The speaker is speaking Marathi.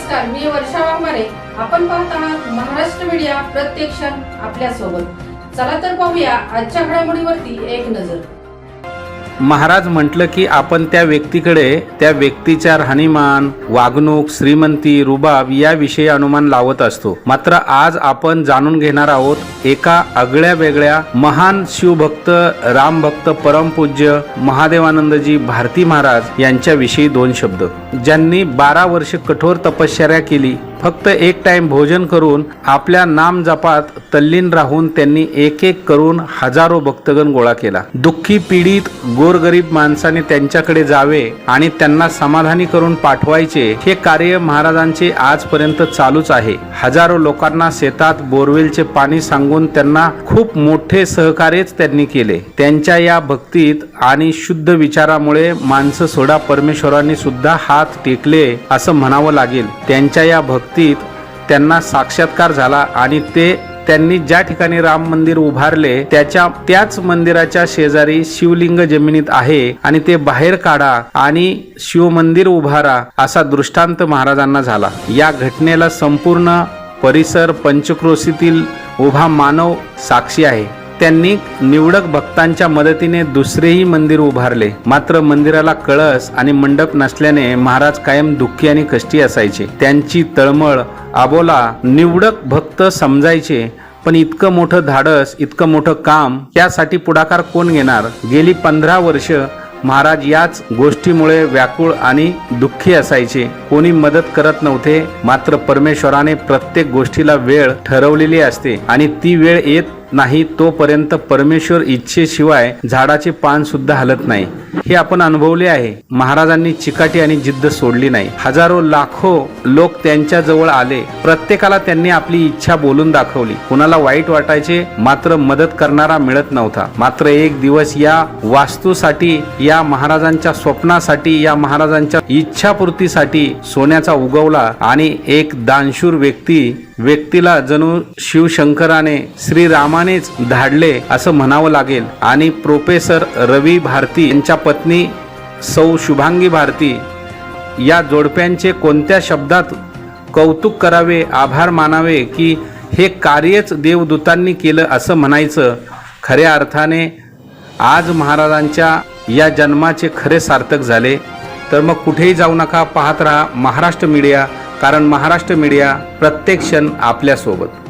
नमस्कार मी वर्षा वाघमारे. आपण पाहत आहात महाराष्ट्र मीडिया प्रत्येक क्षण आपल्यासोबत चला तर पाहूया आजच्या घडामोडीवरती एक नजर. महाराज म्हटलं की आपण त्या व्यक्तीकडे त्या व्यक्तीच्या राहणीमान वागणूक श्रीमंती रुबाब याविषयी अनुमान लावत असतो. मात्र आज आपण जाणून घेणार आहोत एका आगळ्या वेगळ्या महान शिवभक्त रामभक्त परमपूज्य महादेवानंदजी भारती महाराज यांच्याविषयी दोन शब्द. ज्यांनी बारा वर्ष कठोर तपश्चर्या केली फक्त एक टाइम भोजन करून आपल्या नाम जपात तल्लीन राहून त्यांनी एक एक करून हजारो भक्तगण गोळा केला. दुःखी पीडित गोरगरीब माणसाने त्यांच्याकडे जावे आणि त्यांना समाधानी करून पाठवायचे हे कार्य महाराजांचे आजपर्यंत चालूच आहे. हजारो लोकांना शेतात बोरवेलचे पाणी सांगून त्यांना खूप मोठे सहकार्यच त्यांनी केले. त्यांच्या या भक्तीत आणि शुद्ध विचारामुळे माणसं सोडा परमेश्वरांनी सुद्धा हात टेकले असं म्हणावं लागेल. त्यांच्या या भक्तीत त्यांना साक्षात्कार झाला आणि ते त्यांनी ज्या ठिकाणी राम मंदिर उभारले त्याच्या त्याच मंदिराच्या शेजारी शिवलिंग जमिनीत आहे आणि ते बाहेर काढा आणि शिवमंदिर उभारा असा दृष्टांत महाराजांना झाला. या घटनेला संपूर्ण परिसर पंचक्रोशीतील उभा मानव साक्षी आहे. त्यांनी निवडक भक्तांच्या मदतीने दुसरेही मंदिर उभारले. मात्र मंदिराला कळस आणि मंडप नसल्याने महाराज कायम दुःखी आणि कष्टी असायचे. त्यांची तळमळ आबोला निवडक भक्त समजायचे पण इतकं मोठं धाडस इतकं मोठं काम त्यासाठी पुढाकार कोण घेणार? गेली पंधरा वर्ष महाराज याच गोष्टीमुळे व्याकुळ आणि दुःखी असायचे. कोणी मदत करत नव्हते मात्र परमेश्वराने प्रत्येक गोष्टीला वेळ ठरवलेली असते आणि ती वेळ येत नाही तोपर्यंत परमेश्वर इच्छेशिवाय झाडाचे पान सुद्धा हलत नाही. हे आपण अनुभवले आहे. महाराजांनी चिकाटी आणि जिद्द सोडली नाही. हजारो लाखो लोक त्यांच्या जवळ आले. प्रत्येकाला त्यांनी आपली इच्छा बोलून दाखवली. कुणाला वाईट वाटायचे मात्र मदत करणारा मिळत नव्हता. मात्र एक दिवस या वास्तूसाठी या महाराजांच्या स्वप्नासाठी या महाराजांच्या इच्छापूर्तीसाठी सोन्याचा उगवला आणि एक दानशूर व्यक्ती व्यक्तीला जणू शिवशंकराने श्रीरामानेच धाडले असं म्हणावं लागेल. आणि प्रोफेसर रवी भारती यांच्या पत्नी सौ शुभांगी भारती या जोडप्यांचे कोणत्या शब्दात कौतुक करावे आभार मानावे की हे कार्यच देवदूतांनी केलं असं म्हणायचं? खऱ्या अर्थाने आज महाराजांच्या या जन्माचे खरे सार्थक झाले. तर मग कुठेही जाऊ नका पाहत राहा महाराष्ट्र मीडिया. कारण महाराष्ट्र मीडिया प्रत्येक क्षण आपल्यासोबत.